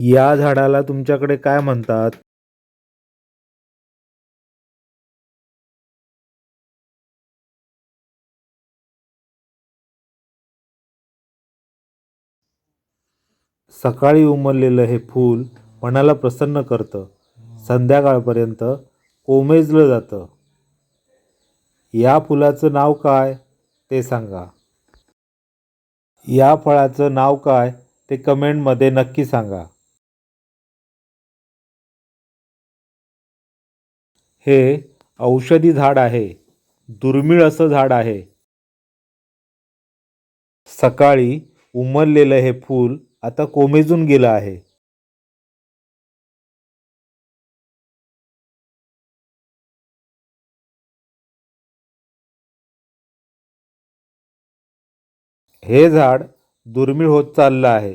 या झाडाला तुमच्याकडे काय म्हणतात? सकाळी उमललेलं हे फूल मनाला प्रसन्न करतं. संध्याकाळपर्यंत कोमेजलं जातं. या फुलाचं नाव काय ते सांगा. या फळाचं नाव काय ते कमेंटमध्ये नक्की सांगा. हे औषधी झाड आहे. दुर्मिळ असं झाड आहे. सकाळी उमललेलं हे फूल आता कोमेजून गेलं आहे. हे झाड दुर्मिळ होत चाललं आहे.